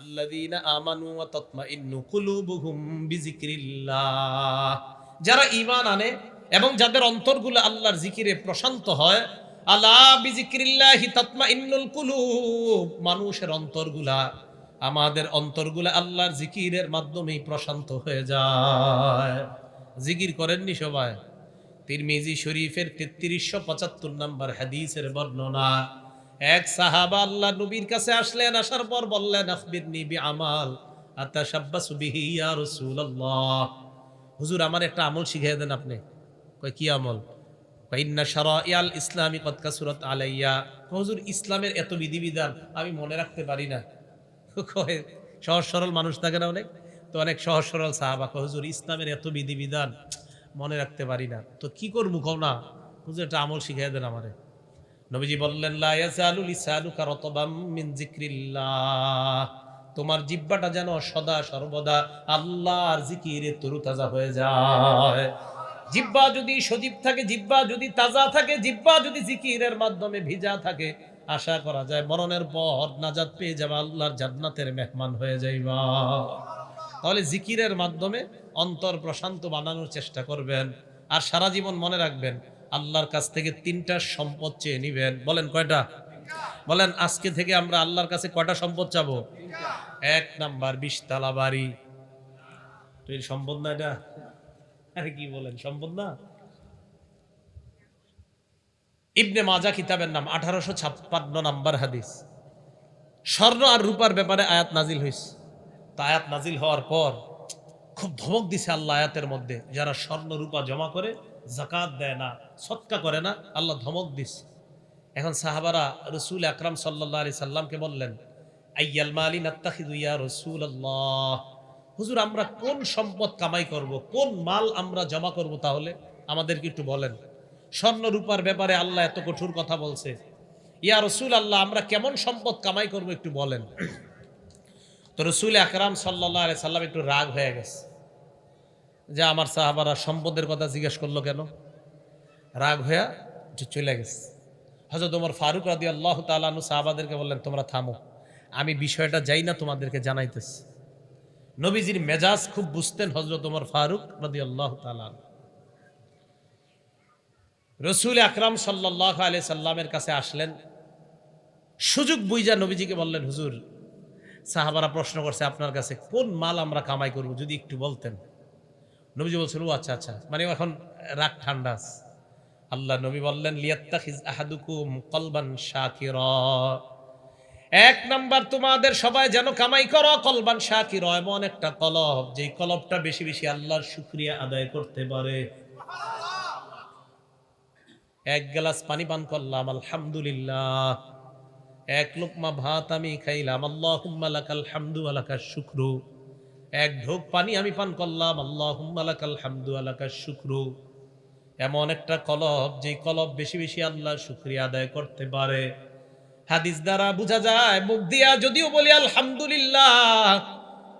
আল্লাযীনা আমানু ওয়া তাতমাইন্নু কুলুবুহুম বিযিকরিল্লাহ। যারা ঈমান আনে এবং যাদের অন্তরগুলো আল্লাহর জিকিরে প্রশান্ত হয়, আলা বিযিকরিল্লাহি তাতমাইন্নুল কুলুব। মানুষের অন্তরগুলা, আমাদের অন্তরগুলা আল্লাহর জিকিরের মাধ্যমেই প্রশান্ত হয়ে যায়। জিকির করেননি সবাই? তিরমিজি শরীফের তেত্রিশশো পঁচাত্তর নম্বর হাদিসের বর্ণনা এক সাহাবা আল্লাহ নবীর কাছে আসলেন, আসার পর বললেন আখবির নিবি আমাল আতাশাব্বাসু বিহি ইয়া রাসূলুল্লাহ। হুজুর, আমার একটা আমল শিখিয়ে দেন আপনি। কয়, কি আমল? ইন্না শারাইয়াল ইসলামি কদ কাসুরাত আলাইয়া। হুজুর, ইসলামের এত বিধিবিধান আমি মনে রাখতে পারি না। কয়, সহজ সরল মানুষ থাকে না অনেক? তো অনেক সহজ সরল সাহাবা হুজুর, ইসলামের এত বিধিবিধান মনে রাখতে পারি না। তো কি করব কও না? হুজুর, একটা আমল শিখিয়ে দেন আমারে। নবীজি বললেন তোমার জিব্বাটা যেন সদা সর্বদা আল্লাহর জিকিরে তরুতাজা হয়ে যায়। জিব্বা যদি সজীব থাকে, জিব্বা যদি তাজা থাকে, জিব্বা যদি জিকিরের মাধ্যমে ভিজা থাকে, আশা করা যায় মরণের পর নাজাত পেয়ে যাবা আল্লাহর জান্নাতের মেহমান হয়ে যাইবা। তাহলে জিকিরের মাধ্যমে অন্তর প্রশান্ত বানানোর চেষ্টা করবেন আর সারা জীবন মনে রাখবেন আল্লাহর কাছ থেকে তিনটা সম্পদ চেয়ে নিবেন। বলেন কয়টা? বলেন, আজকে থেকে আমরা আল্লাহর কাছে কয়টা সম্পদ চাবো? এক নাম্বার, বিশতলা বাড়ি। সম্পদ না এটা? আরে কি বলেন, সম্পদ না? ইবনে মাজা কিতাবের নাম, আঠারোশো ছাপ্পান্ন নাম্বার হাদিস। স্বর্ণ আর রূপার ব্যাপারে আয়াত নাজিল হয়েছে তা আয়াত নাজিল হওয়ার পর খুব ধমক দিছে আল্লাহ আয়াতের মধ্যে, যারা স্বর্ণ, রূপা জমা করে জাকাত দেয় না, সৎকা করে না, আল্লাহ ধমক দিছে এখন সাহাবারা রসুল আকরাম সাল্লাহ আলি সাল্লামকে বললেন, আইয়াল মালি নাত্তাখিদু রসুল আল্লাহ হুজুর, আমরা কোন সম্পদ কামাই করব, কোন মাল আমরা জমা করব তাহলে? আমাদেরকে একটু বলেন। স্বর্ণ রূপার ব্যাপারে আল্লাহ এত কঠোর কথা বলছে। ইয়া রসুল আল্লাহ আমরা কেমন সম্পদ কামাই করব একটু বলেন। তো রসুল আকরাম সাল্লাহ আলি সাল্লাম একটু রাগ হয়ে গেছে। যে আমার সাহাবারা সম্পদের কথা জিজ্ঞেস করল কেন? রাগ হইয়া চলে গেছে। হজরত তোমার ফারুক রাদি আল্লাহ তালু সাহাবাদেরকে বললেন, তোমরা থামো। আমি বিষয়টা যাই না তোমাদেরকে জানাইতেছি। নবীজির মেজাজ খুব বুঝতেন হজরত তোমার ফারুক রাদি আল্লাহ তালান রসুল আকরাম সাল্লাহ আলি সাল্লামের কাছে আসলেন। সুযোগ বুইজা নবীজিকে বললেন, হুজুর, সাহাবারা প্রশ্ন করছে, আপনার কাছে কোন মাল আমরা কামাই করব? যদি একটু বলতেন। নবীজি বলছেন ও আচ্ছা আচ্ছা। মানে এখন রাগ ঠান্ডা। আল্লাহ নবী বললেন এক নাম্বার, তোমাদের সবাই যেন কামাই করো কলবান শাকির এমন একটা কলব। যেই কলবটা বেশি বেশি আল্লাহর শুক্রিয়া আদায় করতে পারে। এক গ্লাস পানি পান করলাম, আলহামদুলিল্লাহ। এক লোকমা ভাত আমি খাইলাম আল্লাহ হামদু আলাকার শুক্রু। এক ঢোক পানি আমি পান করলাম। আল্লাহ লাকাল হামদু আলাকার শুক্রু। এমন একটা কলব যে কলব বেশি বেশি আল্লাহ শুক্রিয়া আদায় করতে পারে। হাদিস দ্বারা বোঝা যায়, মুখ দিয়া যদিও বলি আলহামদুলিল্লাহ,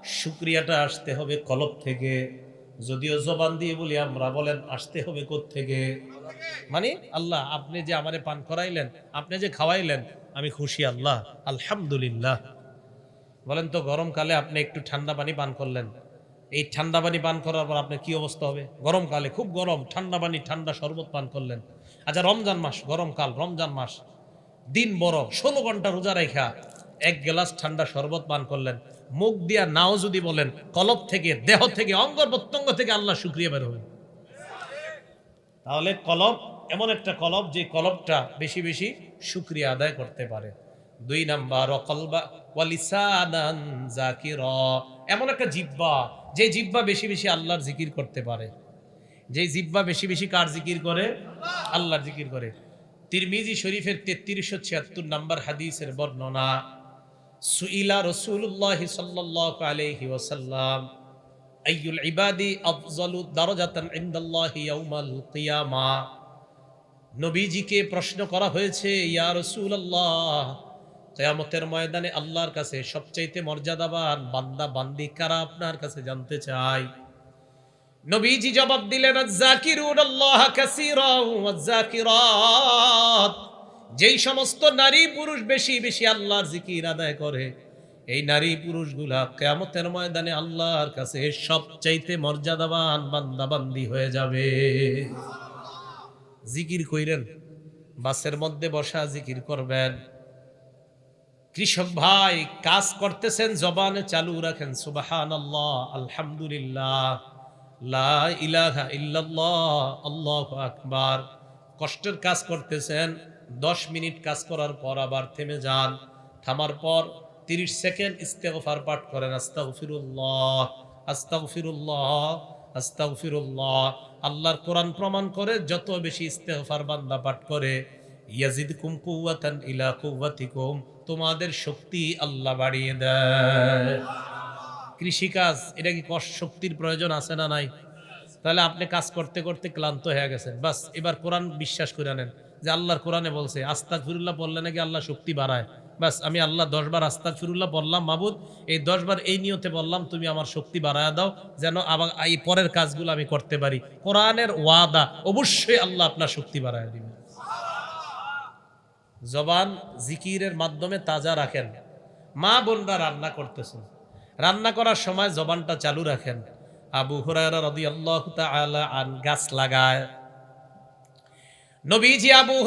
শুক্রিয়াটা আসতে হবে কলব থেকে। যদিও জবান দিয়ে বলি, আমরা বলেন আসতে হবে থেকে মানে আল্লাহ, আপনি যে আমারে পান করাইলেন, আপনি যে খাওয়াইলেন, আমি খুশি আল্লাহ, আলহামদুলিল্লাহ। বলেন তো গরমকালে আপনি একটু ঠান্ডা পানি পান করলেন। এই ঠান্ডা পানি পান করার পর আপনার কি অবস্থা হবে? গরমকালে খুব গরম, ঠান্ডা পানি, ঠান্ডা শরবত পান করলেন। আচ্ছা রমজান মাস গরমকাল রমজান মাস। দিন বড়, ষোলো ঘণ্টা রোজা রেখা এক গ্লাস ঠান্ডা শরবত পান করলেন। মুখ দিয়া নাও যদি বলেন, কলব থেকে, দেহ থেকে অঙ্গ প্রত্যঙ্গ থেকে আল্লাহ শুক্রিয়া বের হবে তাহলে কলব, এমন একটা কলব যে কলবটা বেশি বেশি শুক্রিয়া আদায় করতে পারে। দুই নাম্বার অকলবা ওয়ালিসানান জাকিরা এমন একটা জিব্বা যে জিব্বা বেশি বেশি আল্লাহর জিকির করতে পারে। যে জিব্বা বেশি বেশি কার জিকির করে? আল্লাহর জিকির করে। তিরমিজি শরীফের তেত্রিশশো ছিয়াত্তর নাম্বার হাদিসের বর্ণনা, সুইলা রসুল্লাহ সাল্লাহ আলহি ওসাল্লাম আইয়ুল ইবাদি আফজলু দারজাতান নবীজিকে প্রশ্ন করা হয়েছে, ইয়া রাসূলুল্লাহ কিয়ামতের ময়দানে আল্লাহর কাছে সবচাইতে মর্যাদাবান বান্দা, বান্দি কারা আপনার কাছে জানতে চাই? নবীজি জবাব দিলেন যেই সমস্ত নারী পুরুষ বেশি বেশি আল্লাহর জিকির আদায় করে, এই নারী পুরুষগুলা কেয়ামতের ময়দানে আল্লাহর কাছে সবচাইতে মর্যাদাবান বান্দাবান্দি হয়ে যাবে। জিকির কইরেন, বাসের মধ্যে বসা জিকির করবেন। কৃষক ভাই, কাজ করতেছেন, জবানে চালু রাখেন সুবাহান আল্লাহ আলহামদুলিল্লাহ আল্লাহু আকবার। কষ্টের কাজ করতেছেন, দশ মিনিট কাজ করার পর আবার থেমে যান, থামার পর তিরিশ সেকেন্ড ইস্তেগফার পাঠ করেন, আস্তাগফিরুল্লাহ আস্তাগফিরুল্লাহ আস্তাগফিরুল্লাহ। আল্লাহর কোরআন প্রমাণ করে, যত বেশি ইস্তেগফার বান্দা পাঠ করে ইয়াজিদকুম কুওয়াতান ইলা কুওয়াতিকুম তোমাদের শক্তি আল্লাহ বাড়িয়ে দেয়। কৃষিকাজ এটা কি কষ্ট শক্তির প্রয়োজন আছে না নাই? তাহলে আপনি কাজ করতে করতে ক্লান্ত হয়ে গেছেন। বাস এবার কোরআন বিশ্বাস করে নেন যে আল্লাহর কোরআনে বলছে আস্তাক ফিরুল্লাহ বললে নাকি আল্লাহ শক্তি বাড়ায়। বাস আমি আল্লাহ দশবার আস্তাক ফিরুল্লাহ বললাম মাবুদ এই দশবার এই নিয়তে বললাম তুমি আমার শক্তি বাড়ায় দাও যেন আবার এই পরের কাজগুলো আমি করতে পারি। কোরআনের ওয়াদা অবশ্যই আল্লাহ আপনার শক্তি বাড়ায় দিবে। জবান জিকিরের মাধ্যমে তাজা রাখেন। মা বোনরা রান্না করতেছেন। রান্না করার সময় জবানটা চালু রাখেন। আবু তাআলা আন গাছ লাগায়। নবীজি আবু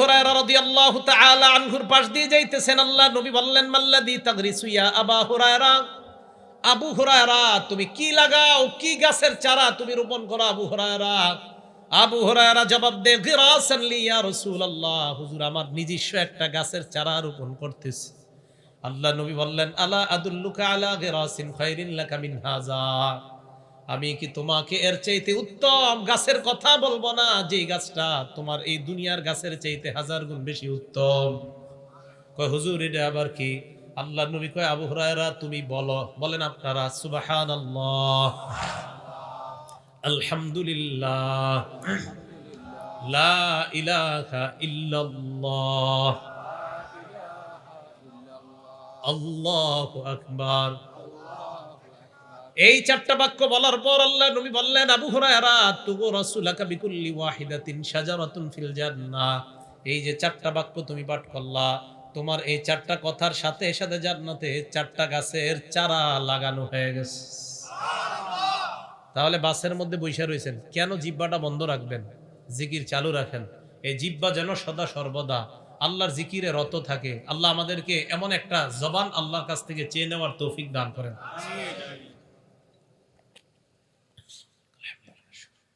তাআলা আনহুর পাশ দিয়ে যাইতেছেন। আল্লাহ নবী বললেন, মাল্লাদি তাগরিসু ইয়া আবা হুরায়রা। আবু হুরায়রা, তুমি কি লাগাও? কি গাছের চারা তুমি রোপণ করো আবু হুরায়রা? আবু হরায়রা জবাব দে গিরাসান লি ইয়া রাসূলুল্লাহ। হুজুর, আমার নিজস্ব একটা গাছের চারা রোপণ করতেছি। আল্লাহ নবী বললেন, আলা আদুল্লুকা আলা গিরাসিন খায়রিন লাকা মিন হাযা? আমি কি তোমাকে এর চাইতে উত্তম গাছের কথা বলব না, যে গাছটা তোমার এই দুনিয়ার গাছের চাইতে হাজার গুণ বেশি উত্তম? কয়, হুজুর, এটা আবার কি? আল্লাহ নবী কয়, আবু হুরায়রা, তুমি বলো। বলেন আপনারা, সুবহানাল্লাহ। আলহামদুলিল্লাহ। লা ইলাহা আকবার। এই চারটা বাক্য বলার পর আল্লাহ নবী বললেন, আবু হুরায়রা, তুগু রাসূলাকা বিকুল্লি ওয়াহিদাতিন শাজারাতুন ফিল জান্নাহ। এই যে চারটা বাক্য তুমি পাঠ করলা, তোমার এই চারটা কথার সাথে সাথে জান্নাতে চারটা গাছের চারা লাগানো হয়ে গেছে। তাহলে বাসের মধ্যে বৈশা রয়েছেন। কেন জিব্বাটা বন্ধ রাখবেন? জিকির চালু রাখেন। এই জিব্বা যেন সদা সর্বদা আল্লাহর জিকিরে রত থাকে। আল্লাহ আমাদেরকে এমন একটা জবান আল্লাহর কাছ থেকে চেয়ে নেওয়ার তৌফিক দান করেন।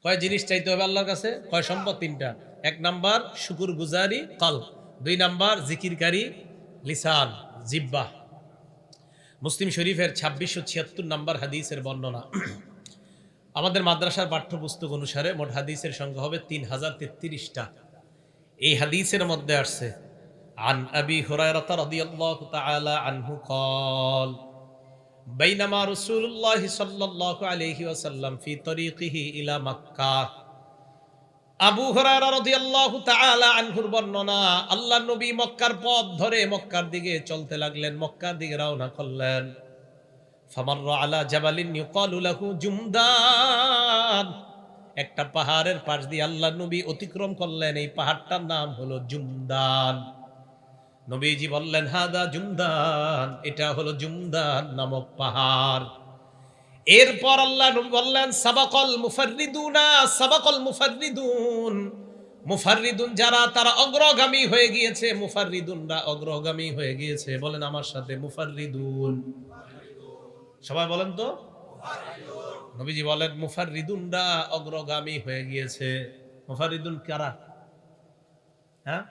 কয় জিনিস চাইতে হবে আল্লাহর কাছে? কয় সম্পদ? তিনটা। এক নাম্বার শুকুর গুজারি কল দুই নাম্বার, জিকিরকারী, লিসান জিব্বা মুসলিম শরীফের ছাব্বিশশো ছিয়াত্তর নাম্বার হাদিসের বর্ণনা। আমাদের মাদ্রাসার পাঠ্যপুস্তক অনুসারে মোট হাদিসের সংখ্যা হবে তিন হাজার তেত্রিশটা এই হাদিসের মধ্যে আসছে عن أبي هريرة رضي الله تعالى عنه قال بينما رسول الله صلى الله عليه وسلم في طريقه إلى مكة আবু হুরায়রা রাদিয়াল্লাহু তাআলা আনহুর বর্ণনা আল্লাহ নবী মক্কার পথ ধরে মক্কার দিকে চলতে লাগলেন মক্কার দিকে রওনা করলেন আলা জাবালিন জুমদান। একটা পাহাড়ের পাশ দিয়ে আল্লাহ নবী অতিক্রম করলেন, এই পাহাড়টার নাম হলো জুমদান। নবীজি বললেন, হাদা জুমদান, এটা হলো জুমদান নামক পাহাড়। এরপর আল্লাহ নবী বললেন, সাবাকল মুফাররিদুনা, সাবাকল মুফাররিদুন। মুফাররিদুন যারা, তারা অগ্রগামী হয়ে গিয়েছে। মুফাররিদুনরা অগ্রগামী হয়ে গিয়েছে। বলেন আমার সাথে, মুফাররিদুন। সবাই বলেন তো? নবীজি বলেন, মুফাররিদুনরা অগ্রগামী হয়ে গিয়েছে। মুফাররিদুন কারা? হ্যাঁ?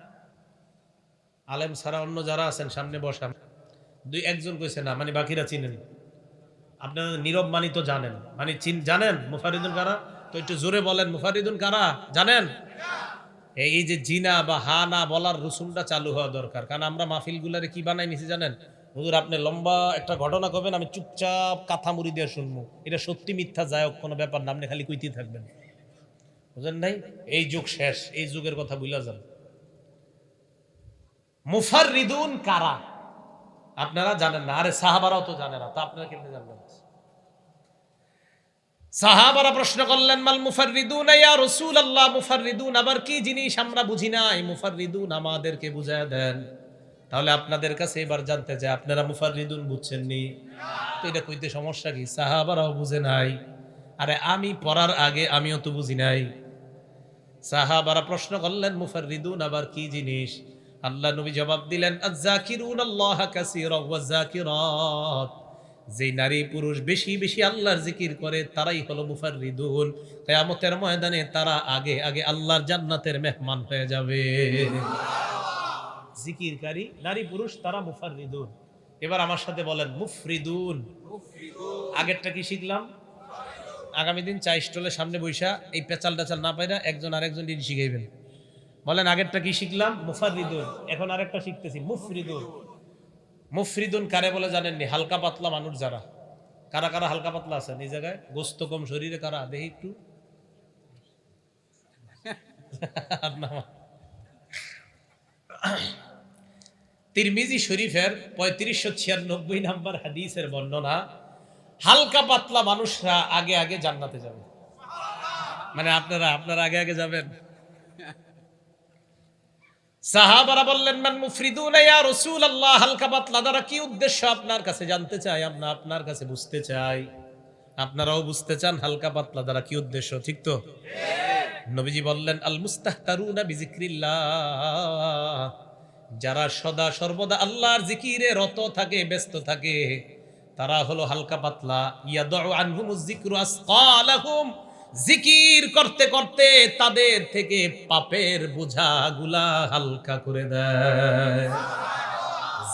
আলেম ছাড়া অন্য যারা আছেন, সামনে বসা দুই, একজন কইছে, না মানে বাকিরা চিনেন। আপনারা নীরব মানি তো জানেন। মানে চিন, জানেন? মুফারিদুন কারা? তো একটু জোরে বলেন মুফারিদুন কারা? জানেন? এই যে জিনা বা হা না বলার রসুমটা চালু হওয়া দরকার। কারণ আমরা মাহফিল গুলারে কি বানাই নিছি জানেন? হুজুর, আপনি লম্বা একটা ঘটনা করবেন আমি চুপচাপ কাথা মুড়ি দিয়ে শুনব। এটা সত্যি মিথ্যা যায় কোনো ব্যাপার না, আপনি খালি কইতেই থাকবেন। বুঝলেন নাই? এই যুগ শেষ, এই যুগের কথা বুঝলা যান। মুফাররিদুন কারা? আপনারা জানেন না, আরে সাহাবারাও তো জানে না, তা আপনারা কেমনে জানবেন? সাহাবারা প্রশ্ন করলেন, মাল মুফাররিদুন ইয়া রাসূলুল্লাহ, মুফাররিদুন আবার কি জিনিস আমরা বুঝি নাই? মুফাররিদুন আমাদেরকে বুঝায় দেন। তাহলে আপনাদের কাছে এবার জানতে চাই, আপনারা মুফারিদুন বুঝছেন নি তো এটা কইতে সমস্যা কি? সাহাবারাও বুঝে নাই। আরে আমি পড়ার আগে আমিও তো বুঝি নাই। সাহাবারা প্রশ্ন করলেন মুফার মুফারিদুন আবার কি জিনিস? আল্লাহ নবী জবাব দিলেন আযাকিরুন আল্লাহ কাসীরা ওয়া যাকিরাত। যে নারী পুরুষ বেশি বেশি আল্লাহর জিকির করে, তারাই হলো মুফারিদুন কিয়ামতের ময়দানে তারা আগে আগে আল্লাহর জান্নাতের মেহমান হয়ে যাবে। জিকিরকারী নারী পুরুষ তারা মুফারিদুন এবার আমার সাথে বলেন, মুফরিদুন। আগেরটা কি শিখলাম? আগামী দিন চা স্টলের সামনে বৈশা এই পেঁচাল টাচাল না পাইরা একজন আরেকজন দিন শিখাইবেন। বলেন, আগেরটা কি শিখলাম? মুফারিদুন এখন আরেকটা শিখতেছি, মুফরিদুন। মুফরিদুন কারে বলে জানেননি? হালকা পাতলা মানুষ যারা। কারা কারা হালকা পাতলা আছেন এই জায়গায়? গোস্ত কম শরীরে কারা? দেখি একটু। আর না। তিরমিজি শরীফের পঁয়ত্রিশশো ছিয়ানব্বই নাম্বার হাদিসের বর্ণনা হালকা পাতলা মানুষরা আগে আগে জান্নাতে যাবে। মানে আপনারা আপনারা আগে আগে যাবেন। সাহাবারা বললেন মান মুফরিদুন ইয়া রাসূলুল্লাহ হালকা পাতলা দ্বারা কি উদ্দেশ্য আপনার কাছে জানতে চাই আমরা আপনার কাছে বুঝতে চাই। আপনারাও বুঝতে চান হালকা পাতলা দ্বারা কি উদ্দেশ্য? ঠিক তো? নবীজি বললেন আল মুস্তাহতারুনা বিজিক্রিল্লাহ যারা সদা সর্বদা আল্লাহর জিকিরে রত থাকে, ব্যস্ত থাকে, তারা হলো হালকা পাতলা। জিকির করতে করতে তাদের থেকে পাপের বোঝাগুলা হালকা করে দেয়।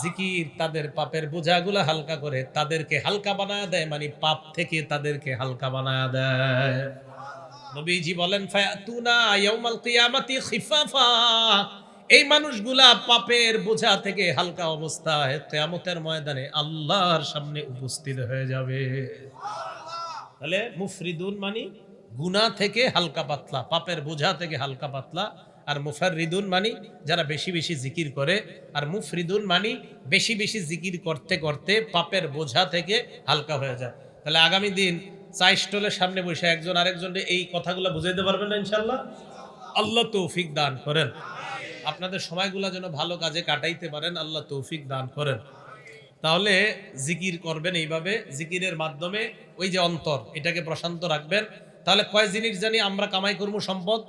জিকির তাদের পাপের বোঝাগুলা হালকা করে, তাদেরকে হালকা বানায় দেয় মানে পাপ থেকে তাদেরকে হালকা বানায় দেয়। নবীজি বলেন, ফায়াতুনা ইয়াউমাল কিয়ামাতি খিফাফা। এই মানুষগুলা পাপের বোঝা থেকে হালকা অবস্থায় কিয়ামতের ময়দানে আল্লাহর সামনে উপস্থিত হয়ে যাবে। তাহলে মুফরিদুন মানে গুনাহ থেকে হালকা পাতলা, পাপের বোঝা থেকে হালকা পাতলা, আর মুফারিদুন মানি যারা বেশি বেশি জিকির করে, আর মুফরিদুন মানি বেশি বেশি জিকির করতে করতে পাপের বোঝা থেকে হালকা হয়ে যায়। তাহলে আগামী দিন চা স্টলের সামনে বসে একজন আরেকজনকে এই কথাগুলো বুঝাইতে পারবেন না ইনশাল্লাহ আল্লাহ তৌফিক দান করেন। আপনাদের সময়গুলো যেন ভালো কাজে কাটাইতে পারেন, আল্লাহ তৌফিক দান করেন। তাহলে জিকির করবেন এইভাবে, জিকিরের মাধ্যমে ওই যে অন্তর, এটাকে প্রশান্ত রাখবেন। তাহলে কয় জিনিস জানি আমরা কামাই করব সম্পদ?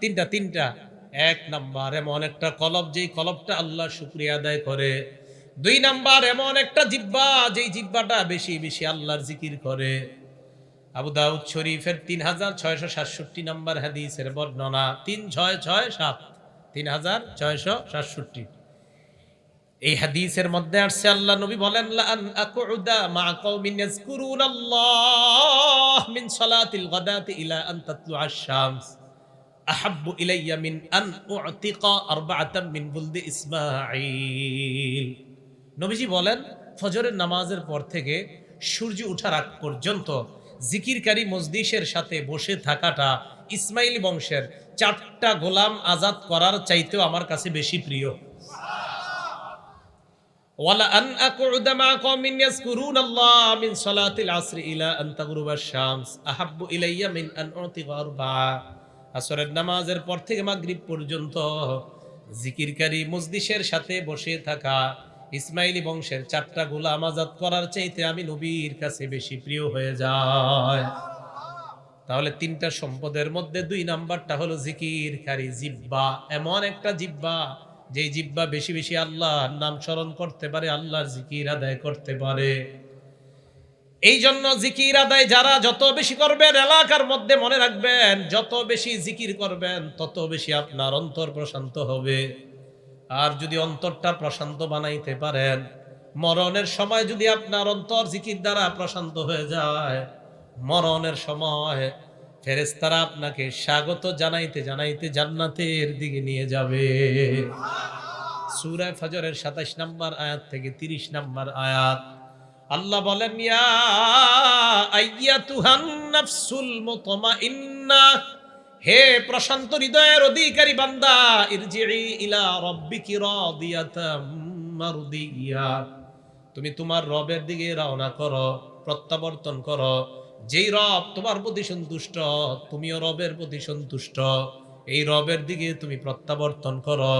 তিনটা তিনটা। এক নাম্বার, এমন একটা কলব, যেই কলবটা আল্লাহ শুক্রিয়া আদায় করে। দুই নাম্বার, এমন একটা জিব্বা, যেই জিব্বাটা বেশি বেশি আল্লাহর জিকির করে। আবু দাউদ শরীফের তিন হাজার ছয়শো সাতষট্টি নাম্বার হাদিসের বর্ণনা, তিন ছয় ছয় সাত। তিন হাজার ছয়শো সাতষট্টি। এই হাদিসের মধ্যে আসছে, আল্লাহ নবী বলেন নবীজি বলেন, ফজরের নামাজের পর থেকে সূর্য ওঠার আগ পর্যন্ত জিকিরকারী মজলিসের সাথে বসে থাকাটা ইসমাইল বংশের চারটা গোলাম আজাদ করার চাইতেও আমার কাছে বেশি প্রিয়। নামাজের পর থেকে পর্যন্ত জিকিরকারী সাথে বসে থাকা। ইসমাইলি বংশের চারটা গোলাম আজাদ করার চাইতে আমি নবীর কাছে বেশি প্রিয় হয়ে যায়। তাহলে তিনটা সম্পদের মধ্যে দুই নাম্বারটা হলো জিকিরকারী জিব্বা। এমন একটা জিব্বা যে জিব্বা বেশি বেশি আল্লাহর নাম স্মরণ করতে পারে, আল্লাহর জিকির আদায় করতে পারে। এই জন্য জিকির আদায় যারা যত বেশি করবেন, এলাকার মধ্যে মনে রাখবেন, যত বেশি জিকির করবেন, তত বেশি আপনার অন্তর প্রশান্ত হবে। আর যদি অন্তরটা প্রশান্ত বানাইতে পারেন, মরণের সময় যদি আপনার অন্তর জিকির দ্বারা প্রশান্ত হয়ে যায় মরণের সময় ফেরেস্তারা আপনাকে স্বাগত জানাইতে জানাইতে জান্নাতের দিকে নিয়ে যাবে। সূরা ফজরের 27 নম্বর আয়াত থেকে 30 নম্বর আয়াত। আল্লাহ বলেন হে প্রশান্ত হৃদয়ের অধিকারী বান্দা ইলা রাব্বিকি রাদিয়াতাম মারদিয়া। তুমি তোমার রবের দিকে রওনা করো, প্রত্যাবর্তন করো যেই রব তোমার প্রতি সন্তুষ্ট, তুমিও রবের প্রতি সন্তুষ্ট। এই রবের দিকে তুমি প্রত্যাবর্তন করো।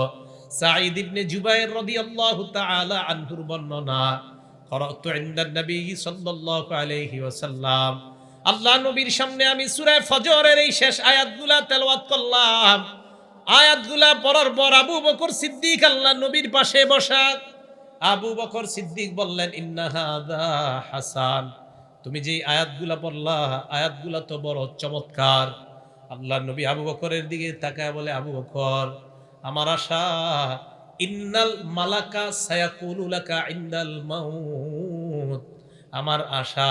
সাঈদ ইবনে জুবাইর রাদিয়াল্লাহু তাআলা আনহুর বর্ণনা, করাতু ইনদান নবী সাল্লাল্লাহু আলাইহি ওয়াসাল্লাম। আল্লাহ নবীর সামনে আমি সূরা ফজরের এই শেষ আয়াতগুলা তেলাওয়াত করলাম। আয়াতগুলা পড়ার পর আবু বকর সিদ্দিক আল্লাহ নবীর পাশে বসা। আবু বকর সিদ্দিক বললেন, ইন্না হাদা হাসান। তুমি যে আয়াতগুলা পড়লা, আয়াতগুলা তো বড় চমৎকার। আল্লাহ নবী আবু বকরের দিকে তাকায় বলে, আবু বকর, আমার আশা, ইন্নাল মালাকা সায়াকুলুলাকা ইন্দাল মাউত। আমার আশা,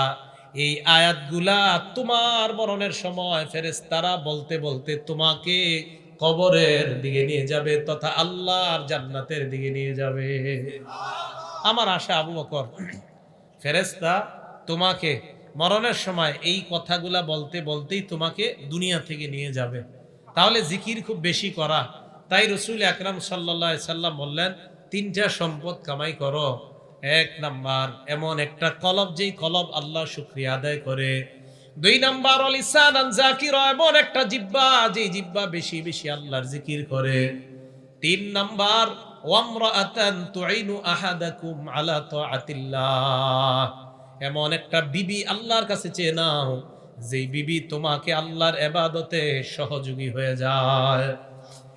এই আয়াতগুলা তোমার মরণের সময় ফেরেশতারা বলতে বলতে তোমাকে কবরের দিকে নিয়ে যাবে তথা আল্লাহর জান্নাতের দিকে নিয়ে যাবে। আমার আশা, আবু বকর, ফেরেশতা তোমাকে মরণের সময় এই কথাগুলা বলতে বলতেই তোমাকে দুনিয়া থেকে নিয়ে যাবে। তাহলে জিকির খুব বেশি করা। তাই রসুল আকরাম সাল্লা সাল্লাম বললেন, তিনটা সম্পদ কামাই করো। এক নাম্বার, এমন একটা কলব যেই কলব আল্লাহ শুক্রিয়া আদায় করে। দুই নাম্বার জাকির, এমন একটা জিব্বা যে জিব্বা বেশি বেশি আল্লাহর জিকির করে। তিন নাম্বার, ওয়ামরাআতান তুইনু আহাদাকুম আলা তাআতিল্লাহ। এমন একটা বিবি আল্লাহর কাছে চেয়ে নাও, যেই বিবি তোমাকে আল্লাহর এবাদতে সহযোগী হয়ে যায়।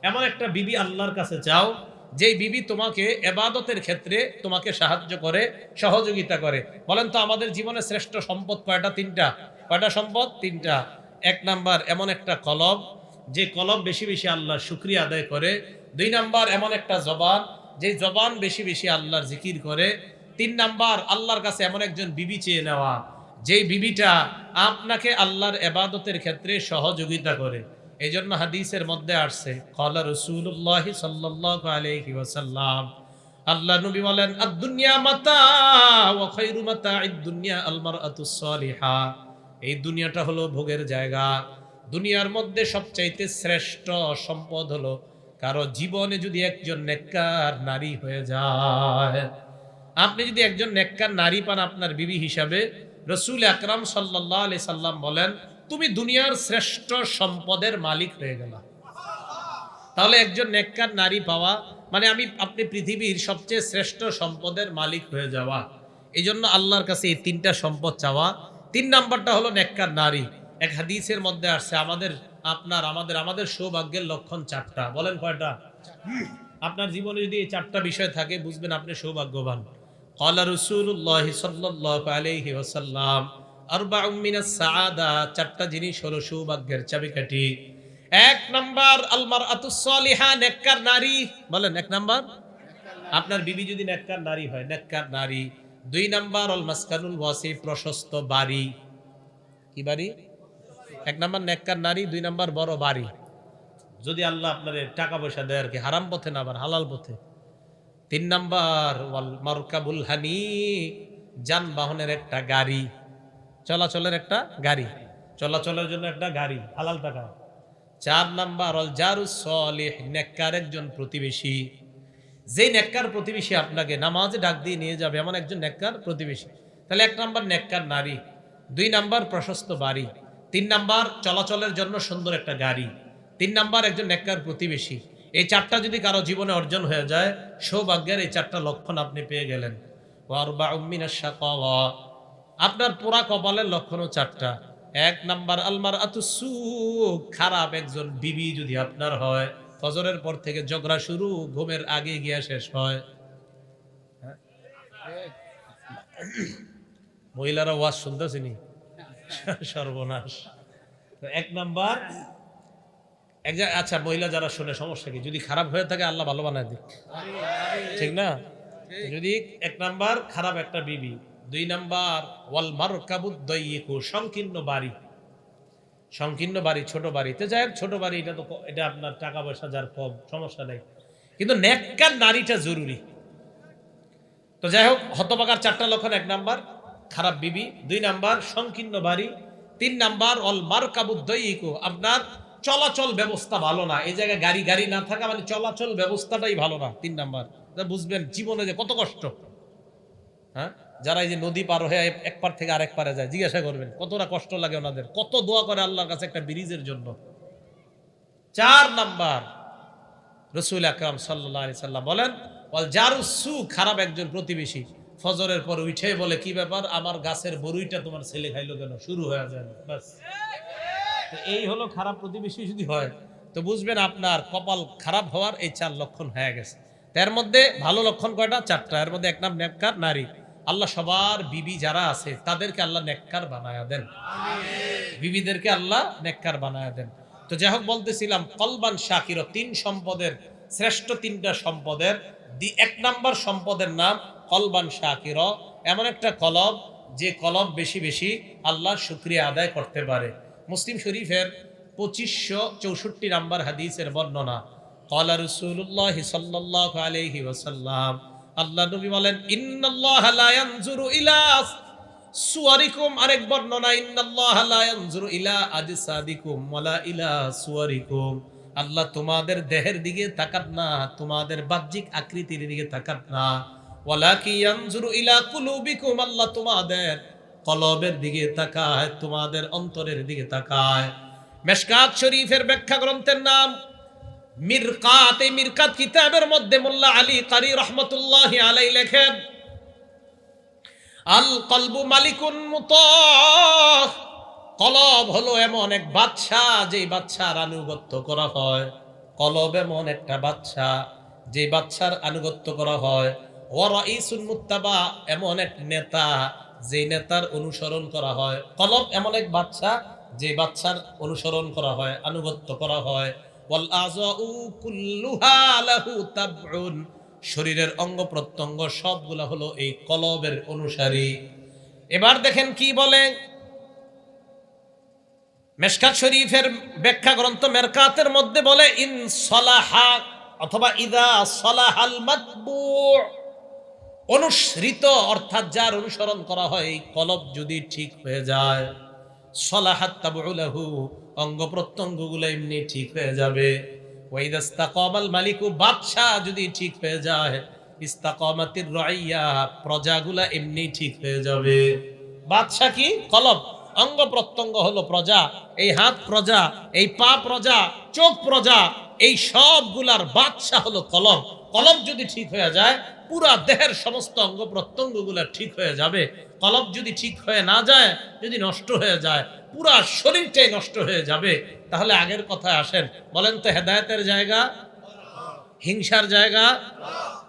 এমন একটা বিবি আল্লাহর কাছে চাও, যেই বিবি তোমাকে এবাদতের ক্ষেত্রে তোমাকে সাহায্য করে, সহযোগিতা করে। বলেন তো, আমাদের জীবনে শ্রেষ্ঠ সম্পদ কয়টা? তিনটা। কয়টা সম্পদ? তিনটা। এক নাম্বার, এমন একটা কলব, যে কলব বেশি বেশি আল্লাহর শুক্রিয়া আদায় করে। দুই নাম্বার, এমন একটা জবান, যে জবান বেশি বেশি আল্লাহর জিকির করে। তিন নাম্বার, আল্লাহর কাছে এমন একজন বিবি চেয়ে নেওয়া, যেই বিবিটা আপনাকে আল্লাহর এবাদতের ক্ষেত্রে সহযোগিতা করে। এই জন্য হাদিসের মধ্যে আসছে, কলা রসুল্লাহ সাল্লাহ আলহি আল্লাহ নবী বলেন, আদ-দুনিয়া মাতা খায়রু মাতা'id দুনিয়া আল মারআতুস এই দুনিয়াটা হলো ভোগের জায়গা। দুনিয়ার মধ্যে সবচাইতে শ্রেষ্ঠ সম্পদ হলো কারও জীবনে যদি একজন নেককার নারী হয়ে যায়। আপনি যদি একজন নেককার নারী পান আপনার বিবি হিসাবে, রসুল আকরাম সাল্লাহ আলি সাল্লাম বলেন, তুমি দুনিয়ার শ্রেষ্ঠ সম্পদের মালিক হয়ে গেলা। তাহলে একজন নেককার নারী পাওয়া মানে আমি, আপনি পৃথিবীর সবচেয়ে শ্রেষ্ঠ সম্পদের মালিক হয়ে যাওয়া। এই জন্য আল্লাহর কাছে এই তিনটা সম্পদ চাওয়া। তিন নাম্বারটা হলো নেককার নারী। এক হাদিসের মধ্যে আসছে, আমাদের, আপনার, আমাদের আমাদের সৌভাগ্যের লক্ষণ চারটা। বলেন কয়টা? আপনার জীবনে যদি এই চারটা বিষয় থাকে, বুঝবেন আপনি সৌভাগ্যবান। কলা রসুল্লাহ সাল্লাহ আলহি ওসাল্লাম আরবা উম্মিনা সাদা চারটা জিনিস হলো সৌভাগ্যের চাবিকাঠি। এক নাম্বার আলমার আতুসলিহা নেককার নারী। বলেন, এক নাম্বার। আপনার বিবি যদি নেককার নারী হয়, নেককার নারী। দুই নাম্বার অল মাসকানুল ওয়াসি, প্রশস্ত বাড়ি। কি বাড়ি? এক নাম্বার, নেককার নারী, দুই নাম্বার, বড় বাড়ি। যদি আল্লাহ আপনার টাকা পয়সা দেয় আর কি, হারাম পথে না আবার হালাল পথে? তিন নাম্বার, ওয়াল মারকাবুল হানি, যানবাহনের একটা গাড়ি, চলাচলের একটা গাড়ি, চলাচলের জন্য একটা গাড়ি, হালাল টাকা। চার নাম্বার অল জারু সলিহ, নেককার একজন প্রতিবেশী। যেই নেককার প্রতিবেশী আপনাকে নামাজে ডাক দিয়ে নিয়ে যাবে, এমন একজন নেককার প্রতিবেশী। তাহলে এক নাম্বার নেককার নারী, দুই নাম্বার প্রশস্ত বাড়ি, তিন নাম্বার চলাচলের জন্য সুন্দর একটা গাড়ি, তিন নাম্বার একজন নেককার প্রতিবেশী। এই চারটা যদি কারও জীবনে অর্জন হয়ে যায়, সৌভাগ্যের এই চারটা লক্ষণ আপনি পেয়ে গেলেন। আপনার পুরা কপালের লক্ষণও চারটা। এক নাম্বার আলমার আতুসু খারাপ একজন বিবি যদি আপনার হয়, ফজরের পর থেকে ঝগড়া শুরু, ঘুমের আগে গিয়া শেষ হয়? মহিলারা ওয়াজ শুনতেছিনি? সর্বনাশ। এক নাম্বার এক আচ্ছা মহিলা যারা শুনে, সমস্যা কি? যদি খারাপ হয়ে থাকে, আল্লাহ ভালো বানায় দিক। ঠিক না? যদি এক নাম্বার খারাপ একটা বিবি, দুই নাম্বার, ওয়াল মারকাবুদ্দয়িকু সংকীর্ণ বাড়ি। সংকীর্ণ বাড়ি, ছোট বাড়িতে যাই হোক, ছোট বাড়ি, এটা তো এটা আপনার টাকা পয়সা যার কম, সমস্যা নেই। কিন্তু নেককার নারীটা জরুরি। তো যাই হোক হতবাকার চারটা লক্ষণ, এক নাম্বার খারাপ বিবি, দুই নাম্বার সংকীর্ণ বাড়ি, তিন নাম্বার অল মারকাবুদ্দয়িকু আপনার চলাচল ব্যবস্থা ভালো না। এই জায়গায় গাড়ি গাড়ি না থাকা মানে চলাচল ব্যবস্থাটাই ভালো না, তিন নাম্বার। বুঝবেন, জীবনে যে কত কষ্ট। হ্যাঁ? যারা এই যে নদী পার হয়ে এক পার থেকে আরেক পারে যায়, জিজ্ঞাসা করবেন, কতটা কষ্ট লাগে ওনাদের? কত দোয়া করে আল্লাহর কাছে একটা ব্রিজের জন্য। চার নাম্বার, রসুল আকরাম সাল্লাহ আলি সাল্লাম বলেন বল জারুসু খারাপ একজন প্রতিবেশী। ফজরের পর উঠে বলে, কি ব্যাপার? আমার গাছের বরুইটা তোমার ছেলে খাইলো কেন? শুরু হয়ে যায় বাস তো এই হলো খারাপ প্রতিবেশী যদি হয় তো বুঝবেন আপনার কপাল খারাপ হওয়ার এই চার লক্ষণ হয়ে গেছে। তার মধ্যে ভালো লক্ষণ কয়টা? চারটা। এর মধ্যে এক নাম নেককার নারী। আল্লাহ সবার বিবি যারা আছে তাদেরকে আল্লাহ নেককার বানায়া দেন। বিবিদেরকে আল্লাহ নেককার বানায়া দেন। তো যাই হোক বলতেছিলাম কলবান শাকির তিন সম্পদের শ্রেষ্ঠ তিনটা সম্পদের দি এক নাম্বার সম্পদের নাম কলবান শাকির। এমন একটা কলব যে কলব বেশি বেশি আল্লাহ শুক্রিয়া আদায় করতে পারে। মুসলিম শরীফের পঁচিশশো চৌষট্টি নাম্বার হাদিসের বর্ণনা কলা রসুল্লাহ সাল্লাহ আলহি ওসাল্লাম আল্লাহ নবী বলেন ইলা সুয়ারিকুম আরেক বর্ণনা ইলা সুয়ারিকুম আল্লাহ তোমাদের দেহের দিকে তাকাত না, তোমাদের বাহ্যিক আকৃতির দিকে তাকাত না, ওয়ালাকি ইয়ানজুরু ইলা কুলুবিকুম আল্লাহ তোমাদের কলবের দিকে তাকায়, তোমাদের অন্তরের দিকে তাকায়। মেশকাত শরীফের ব্যাখ্যা গ্রন্থের নাম, মিরকাত এই মিরকাত কিতাবের মধ্যে মোল্লা আলী কারি রহমতুল্লাহ আলাই লেখেন, আল কলবু মালিকুন মুত কলব হলো এমন এক বাচ্চা যেই বাচ্চার আনুগত্য করা হয়। কলব এমন একটা বাচ্চা যে বাচ্চার আনুগত্য করা হয়। ওয়ারাইসুল মুত্তাবা, এমন এক নেতা যে নেতার অনুসরণ করা হয়। কলব এমন এক বাচ্চা যে বাচ্চার অনুসরণ করা হয়, আনুগত্য করা হয়। শরীরের অঙ্গ প্রত্যঙ্গ সবগুলা হলো এই কলবের অনুসারী। এবার দেখেন কি বলে। মেশকাত শরীফের ব্যাখ্যা গ্রন্থ মেরকাতের মধ্যে বলে, ইন সলাহা অথবা ইদা সলাহাল মাতবু। অনুসৃত, অর্থাৎ যার অনুসরণ করা হয়, এই কলব যদি ঠিক হয়ে যায়, সলাহাত তাবুলাহু অঙ্গ প্রত্যঙ্গগুলো এমনি ঠিক হয়ে যাবে। ওয়াইদাস্তাকামাল মালিকু বাদশাহ যদি ঠিক হয়ে যায়, ইস্তাকামাতির রাইয়া, প্রজাগুলা এমনি ঠিক হয়ে যাবে। বাদশাহ কি? কলব। অঙ্গ প্রত্যঙ্গ হলো প্রজা, এই হাত প্রজা, এই পা প্রজা, চোখ প্রজা, এই সবগুলার বাদশাহ হলো কলব। কলব যদি ঠিক হয়ে যায়, পুরা দেহের সমস্ত অঙ্গ প্রত্যঙ্গগুলা ঠিক হয়ে যাবে। কলব যদি ঠিক হয়ে না যায়, যদি নষ্ট হয়ে যায়, পুরা শরীরটাই নষ্ট হয়ে যাবে। তাহলে আগের কথায় আসেন, বলেন তো হেদায়তের জায়গা, হিংসার জায়গা,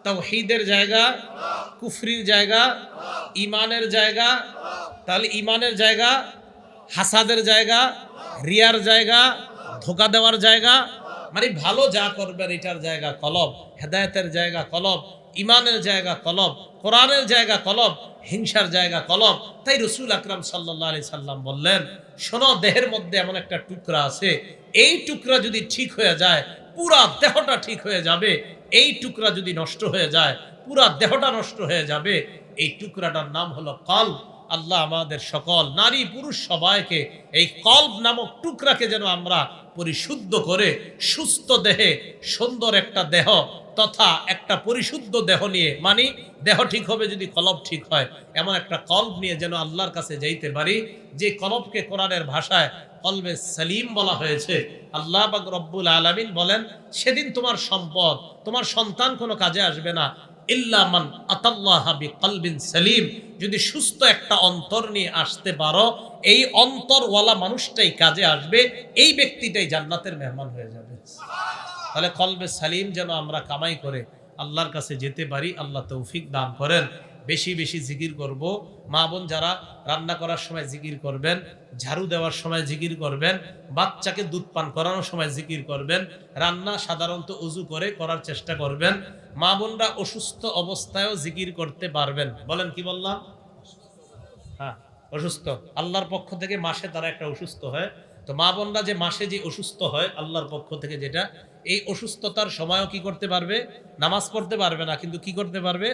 তাওহীদের জায়গা, কুফরির জায়গা ইমানের জায়গা, তাহলে ইমানের জায়গা, হাসাদের জায়গা, রিয়ার জায়গা, ধোকা দেওয়ার জায়গা মানে ভালো যা করবেন, এটার জায়গা কলব, হেদায়েতের জায়গা কলব ইমানের জায়গা কলব, কোরআনের জায়গা কলব, হিংসার জায়গা কলব। তাই রসুল আকরাম সাল্লাহ আলি সাল্লাম বললেন, শোনো, দেহের মধ্যে এমন একটা টুকরা আছে, এই টুকরা যদি ঠিক হয়ে যায়, পুরা দেহটা ঠিক হয়ে যাবে, এই টুকরা যদি নষ্ট হয়ে যায়, পুরা দেহটা নষ্ট হয়ে যাবে, এই টুকরাটার নাম হলো কল আল্লাহ আমাদের সকল নারী পুরুষ সবাইকে এই কল্প নামক টুকরাকে যেন আমরা পরিশুদ্ধ করে সুস্থ দেহে সুন্দর একটা দেহ তথা একটা পরিশুদ্ধ দেহ নিয়ে মানে দেহ ঠিক হবে যদি কলব ঠিক হয়, এমন একটা কল্প নিয়ে যেন আল্লাহর কাছে যাইতে পারি, যে কলবকে কোরআনের ভাষায় কলবে সালিম বলা হয়েছে। আল্লাহ রব্বুল আলমিন বলেন, সেদিন তোমার সম্পদ, তোমার সন্তান কোনো কাজে আসবে না ইল্লামান আতাল্লাহাবি কালবিন সালিম। যদি সুস্থ একটা অন্তর নিয়ে আসতে পারো, এই অন্তরওয়ালা মানুষটাই কাজে আসবে, এই ব্যক্তিটাই জান্নাতের মেহমান হয়ে যাবে। তাহলে কলবে সালিম যেন আমরা কামাই করে আল্লাহর কাছে যেতে পারি, আল্লাহ তৌফিক দান করেন। বেশি বেশি জিকির করব। মা বোন যারা রান্না করার সময় জিকির করবেন, ঝাড়ু দেওয়ার সময় জিকির করবেন, বাচ্চাকে দুধ পান করানোর সময় জিকির করবেন, রান্না সাধারণত উজু করে করার চেষ্টা করবেন। মা বোনরা অসুস্থ অবস্থায়ও জিকির করতে পারবেন। বলেন কি বললাম? হ্যাঁ অসুস্থ। আল্লাহর পক্ষ থেকে মাসে তারা একটা অসুস্থ হয়। তো মা বোনরা যে মাসে যে অসুস্থ হয়, আল্লাহর পক্ষ থেকে যেটা, এই অসুস্থতার সময়ও কি করতে পারবে? নামাজ পড়তে পারবে না, কিন্তু কি করতে পারবে?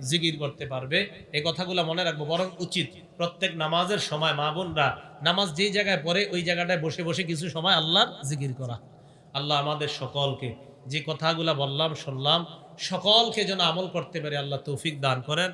জিকির করতে পারবে। এই কথাগুলো মনে রাখব, বরং উচিত। প্রত্যেক নামাজের সময় মা বোনরা নামাজ যেই জায়গায় পড়ে, ওই জায়গাটায় বসে বসে কিছু সময় আল্লাহর জিকির করা। আল্লাহ আমাদের সকলকে যে কথাগুলো বললাম, শুনলাম, সকলকে যেন আমল করতে পারে আল্লাহ তৌফিক দান করেন।